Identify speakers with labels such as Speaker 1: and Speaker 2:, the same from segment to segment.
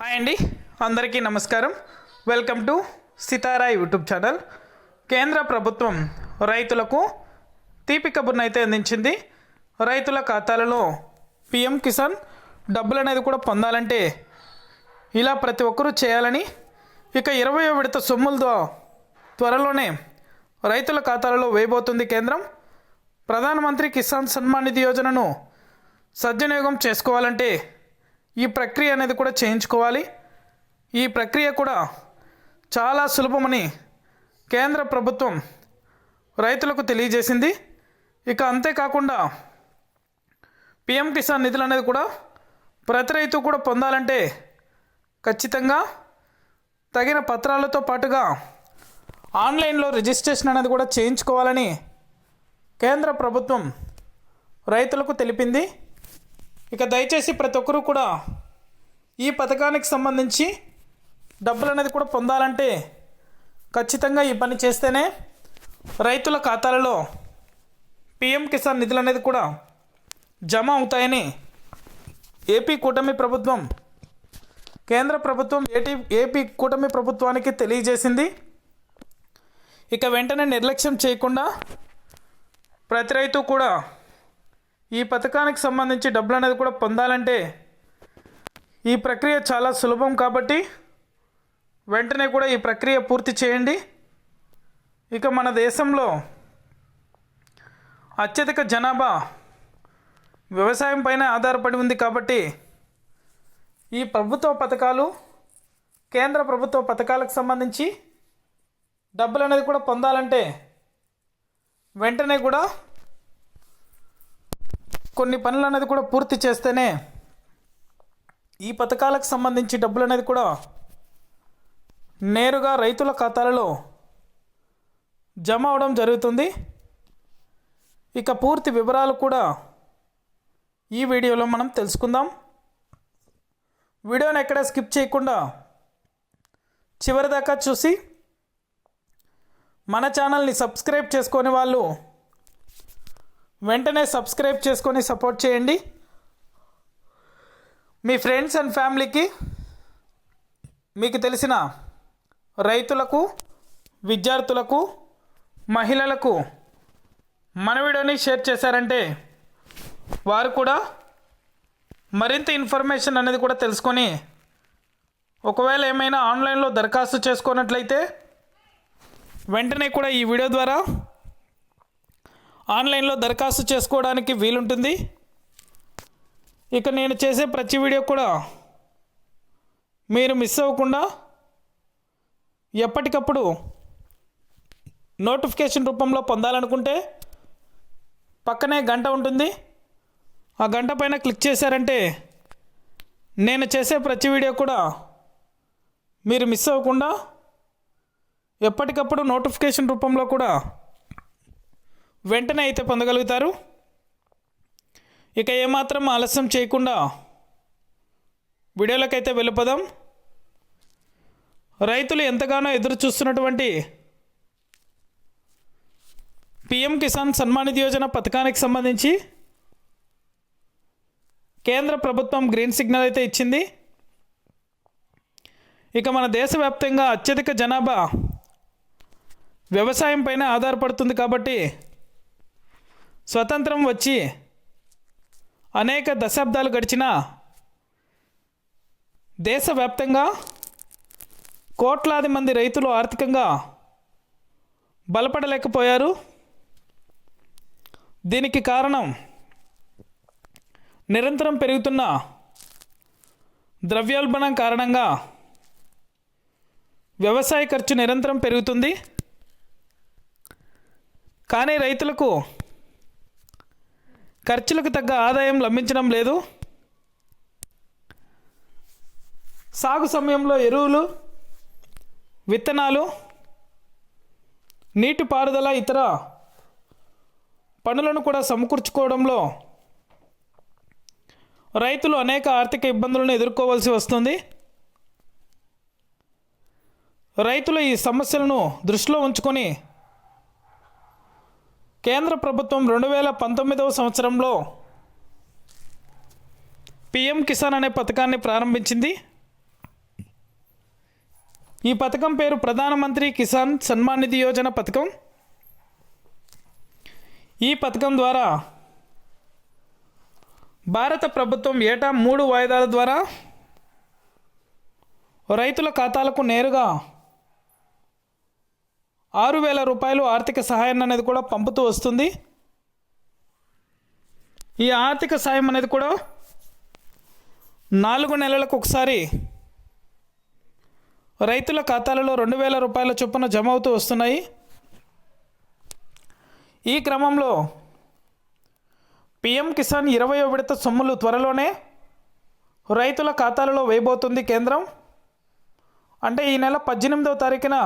Speaker 1: Hi అండి. అందరికీ నమస్కారం. Welcome to Sitara YouTube channel. కేంద్ర ప్రభుత్వం రైతులకు తీపి కబుర్ను అయితే అందించింది. రైతుల ఖాతాలలో పిఎం కిసాన్ డబ్బులు అనేది కూడా పొందాలంటే ఇలా ప్రతి ఒక్కరూ చేయాలని ఇక ఇరవై విడత సొమ్ములతో త్వరలోనే రైతుల ఖాతాలలో వేయబోతుంది కేంద్రం. ప్రధానమంత్రి కిసాన్ సన్మాన్ నిధి యోజనను సద్వినియోగం చేసుకోవాలంటే ఈ ప్రక్రియ అనేది కూడా చేయించుకోవాలి. ఈ ప్రక్రియ కూడా చాలా సులభమని కేంద్ర ప్రభుత్వం రైతులకు తెలియజేసింది. ఇక అంతేకాకుండా పిఎం కిసాన్ నిధులు అనేది కూడా ప్రతి రైతు కూడా పొందాలంటే ఖచ్చితంగా తగిన పత్రాలతో పాటుగా ఆన్లైన్లో రిజిస్ట్రేషన్ అనేది కూడా చేయించుకోవాలని కేంద్ర ప్రభుత్వం రైతులకు తెలిపింది. ఇక దయచేసి ప్రతి ఒక్కరూ కూడా ఈ పథకానికి సంబంధించి డబ్బులు అనేది కూడా పొందాలంటే ఖచ్చితంగా ఈ పని చేస్తేనే రైతుల ఖాతాలలో పిఎం కిసాన్ నిధులు అనేది కూడా జమ అవుతాయని ఏపీ కూటమి ప్రభుత్వం కేంద్ర ప్రభుత్వం ఏటీ ఏపీ కూటమి ప్రభుత్వానికి తెలియజేసింది. ఇక వెంటనే నిర్లక్ష్యం చేయకుండా ప్రతి రైతు కూడా ఈ పథకానికి సంబంధించి డబ్బులు అనేది కూడా పొందాలంటే ఈ ప్రక్రియ చాలా సులభం కాబట్టి వెంటనే కూడా ఈ ప్రక్రియ పూర్తి చేయండి. ఇక మన దేశంలో అత్యధిక జనాభా వ్యవసాయం పైన ఆధారపడి ఉంది కాబట్టి ఈ ప్రభుత్వ పథకాలు కేంద్ర ప్రభుత్వ పథకాలకు సంబంధించి డబ్బులు అనేది కూడా పొందాలంటే వెంటనే కూడా కొన్ని పనులు అనేది కూడా పూర్తి చేస్తేనే ఈ పథకాలకు సంబంధించి డబ్బులు అనేది కూడా నేరుగా రైతుల ఖాతాలలో జమ అవడం జరుగుతుంది. ఇక పూర్తి వివరాలు కూడా ఈ వీడియోలో మనం తెలుసుకుందాం. వీడియోని ఎక్కడ స్కిప్ చేయకుండా చివరిదాకా చూసి మన ఛానల్ని సబ్స్క్రైబ్ చేసుకొని వాళ్ళు వెంటనే సబ్స్క్రైబ్ చేసుకొని సపోర్ట్ చేయండి. మీ ఫ్రెండ్స్ అండ్ ఫ్యామిలీకి మీకు తెలిసిన రైతులకు విద్యార్థులకు మహిళలకు మన వీడియోని షేర్ చేశారంటే వారు కూడా మరింత ఇన్ఫర్మేషన్ అనేది కూడా తెలుసుకొని ఒకవేళ ఏమైనా ఆన్లైన్లో దరఖాస్తు చేసుకున్నట్లయితే వెంటనే కూడా ఈ వీడియో ద్వారా ఆన్లైన్లో దరఖాస్తు చేసుకోవడానికి వీలుంటుంది. ఇక నేను చేసే ప్రతి వీడియో కూడా మీరు మిస్ అవ్వకుండా ఎప్పటికప్పుడు నోటిఫికేషన్ రూపంలో పొందాలనుకుంటే పక్కనే గంట ఉంటుంది. ఆ గంట పైన క్లిక్ చేశారంటే నేను చేసే ప్రతి వీడియో కూడా మీరు మిస్ అవ్వకుండా ఎప్పటికప్పుడు నోటిఫికేషన్ రూపంలో కూడా వెంటనే అయితే పొందగలుగుతారు. ఇక ఏమాత్రం ఆలస్యం చేయకుండా వీడియోలకైతే వెళ్ళిపోదాం. రైతులు ఎంతగానో ఎదురు చూస్తున్నటువంటి పిఎం కిసాన్ సన్మాన్ నిధి యోజన పథకానికి సంబంధించి కేంద్ర ప్రభుత్వం గ్రీన్ సిగ్నల్ అయితే ఇచ్చింది. ఇక మన దేశవ్యాప్తంగా అత్యధిక జనాభా వ్యవసాయం పైన ఆధారపడుతుంది కాబట్టి స్వతంత్రం వచ్చి అనేక దశాబ్దాలు గడిచినా దేశవ్యాప్తంగా కోట్లాది మంది రైతులు ఆర్థికంగా బలపడలేకపోయారు. దీనికి కారణం నిరంతరం పెరుగుతున్న ద్రవ్యోల్బణం కారణంగా వ్యవసాయ ఖర్చు నిరంతరం పెరుగుతుంది. కానీ రైతులకు ఖర్చులకు తగ్గ ఆదాయం లభించడం లేదు. సాగు సమయంలో ఎరువులు విత్తనాలు నీటిపారుదల ఇతర పనులను కూడా సమకూర్చుకోవడంలో రైతులు అనేక ఆర్థిక ఇబ్బందులను ఎదుర్కోవాల్సి వస్తుంది. రైతులు ఈ సమస్యలను దృష్టిలో ఉంచుకొని కేంద్ర ప్రభుత్వం రెండు వేల పంతొమ్మిదవ సంవత్సరంలో పిఎం కిసాన్ అనే పథకాన్ని ప్రారంభించింది. ఈ పథకం పేరు ప్రధానమంత్రి కిసాన్ సన్మాన్ నిధి యోజన పథకం. ఈ పథకం ద్వారా భారత ప్రభుత్వం ఏటా మూడు వాయిదాల ద్వారా రైతుల ఖాతాలకు నేరుగా ఆరు వేల రూపాయలు ఆర్థిక సహాయం అనేది కూడా పంపుతూ వస్తుంది. ఈ ఆర్థిక సాయం అనేది కూడా నాలుగు నెలలకు ఒకసారి రైతుల ఖాతాలలో రెండు వేల రూపాయల చొప్పున జమ అవుతూ వస్తున్నాయి. ఈ క్రమంలో పిఎం కిసాన్ ఇరవై విడత సొమ్ములు త్వరలోనే రైతుల ఖాతాలలో వేయబోతుంది కేంద్రం. అంటే ఈ నెల పద్దెనిమిదవ తారీఖున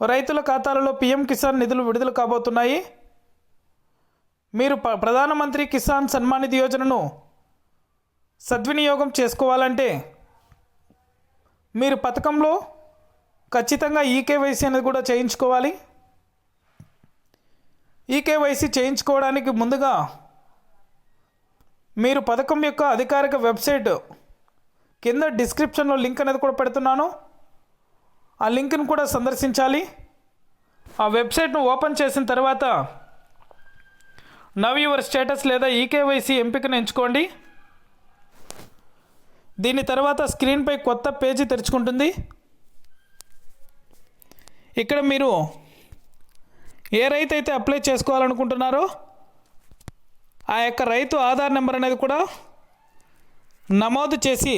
Speaker 1: రైతుల ఖాతాలలో పీఎం కిసాన్ నిధులు విడుదల కాబోతున్నాయి. మీరు ప ప్రధానమంత్రి కిసాన్ సన్మాన్ నిధి యోజనను సద్వినియోగం చేసుకోవాలంటే మీరు పథకంలో ఖచ్చితంగా ఈకేవైసీ అనేది కూడా చేయించుకోవాలి. ఈకేవైసీ చేయించుకోవడానికి ముందుగా మీరు పథకం యొక్క అధికారిక వెబ్సైట్ కింద డిస్క్రిప్షన్లో లింక్ అనేది కూడా పెడుతున్నాను. ఆ లింక్ను కూడా సందర్శించాలి. ఆ వెబ్సైట్ను ఓపెన్ చేసిన తర్వాత నవ్ యువర్ స్టేటస్ లేదా ఈకేవైసీ ఎంపికను ఎంచుకోండి. దీని తర్వాత స్క్రీన్పై కొత్త పేజీ తెరుచుకుంటుంది. ఇక్కడ మీరు ఏ రైతు అయితే అప్లై చేసుకోవాలనుకుంటున్నారో ఆ యొక్క రైతు ఆధార్ నెంబర్ అనేది కూడా నమోదు చేసి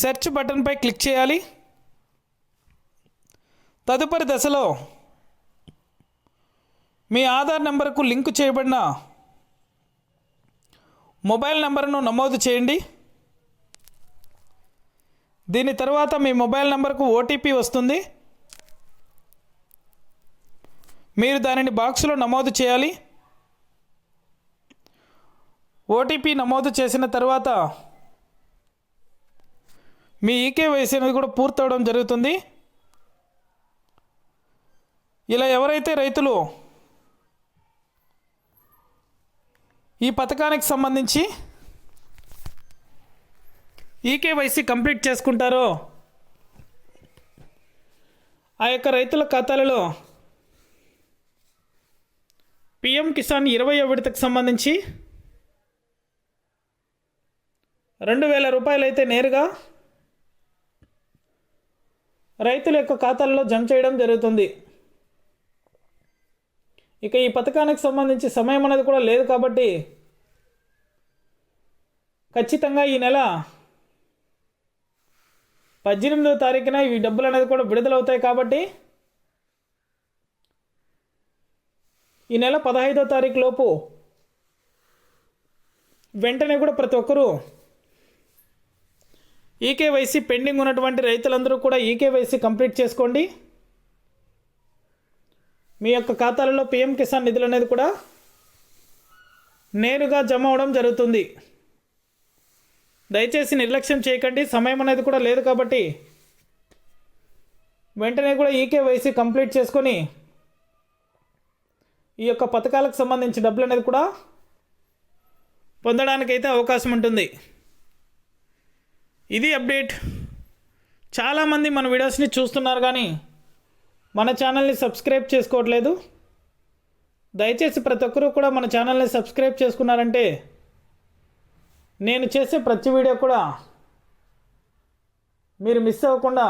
Speaker 1: సెర్చ్ బటన్పై క్లిక్ చేయాలి. తదుపరి దశలో మీ ఆధార్ నెంబర్కు లింక్ చేయబడిన మొబైల్ నెంబర్ను నమోదు చేయండి. దీని తర్వాత మీ మొబైల్ నెంబర్కు ఓటీపీ వస్తుంది. మీరు దానిని బాక్స్లో నమోదు చేయాలి. ఓటీపీ నమోదు చేసిన తర్వాత మీ ఈకేవైసీ అనేది కూడా పూర్తవడం జరుగుతుంది. ఇలా ఎవరైతే రైతులు ఈ పథకానికి సంబంధించి ఈకేవైసీ కంప్లీట్ చేసుకుంటారో ఆ యొక్క రైతుల ఖాతాలలో పిఎం కిసాన్ ఇరవై విడతకు సంబంధించి రెండు వేల రూపాయలు అయితే నేరుగా రైతుల యొక్క ఖాతాల్లో జమ చేయడం జరుగుతుంది. ఇక ఈ పథకానికి సంబంధించి సమయం అనేది కూడా లేదు కాబట్టి ఖచ్చితంగా ఈ నెల పద్దెనిమిదవ తారీఖున ఈ డబ్బులు అనేది కూడా విడుదలవుతాయి కాబట్టి ఈ నెల పదహైదో తారీఖు లోపు వెంటనే కూడా ప్రతి ఒక్కరూ ఈకేవైసీ పెండింగ్ ఉన్నటువంటి రైతులందరూ కూడా ఈకేవైసీ కంప్లీట్ చేసుకోండి. మీ యొక్క ఖాతాలలో పిఎం కిసాన్ నిధులు అనేది కూడా నేరుగా జమ అవడం జరుగుతుంది. దయచేసి నిర్లక్ష్యం చేయకండి. సమయం అనేది కూడా లేదు కాబట్టి వెంటనే కూడా ఈకేవైసీ కంప్లీట్ చేసుకొని ఈ యొక్క పథకాలకు సంబంధించి డబ్బులు అనేది కూడా పొందడానికైతే అవకాశం ఉంటుంది. ఇది అప్డేట్. చాలామంది మన వీడియోస్ని చూస్తున్నారు కానీ మన ఛానల్ని సబ్స్క్రైబ్ చేసుకోవట్లేదు? దయచేసి ప్రతి ఒక్కరూ కూడా మన ఛానల్ని సబ్స్క్రైబ్ చేసుకున్నారంటే నేను చేసే ప్రతి వీడియో కూడా మీరు మిస్ అవ్వకుండా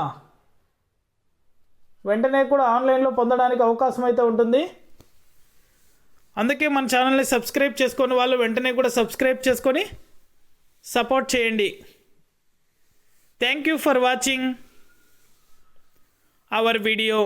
Speaker 1: వెంటనే కూడా ఆన్లైన్లో పొందడానికి అవకాశం అయితే ఉంటుంది. అందుకే మన ఛానల్ని సబ్స్క్రైబ్ చేసుకొని వాళ్ళు వెంటనే కూడా సబ్స్క్రైబ్ చేసుకొని సపోర్ట్ చేయండి. Thank you for watching our video.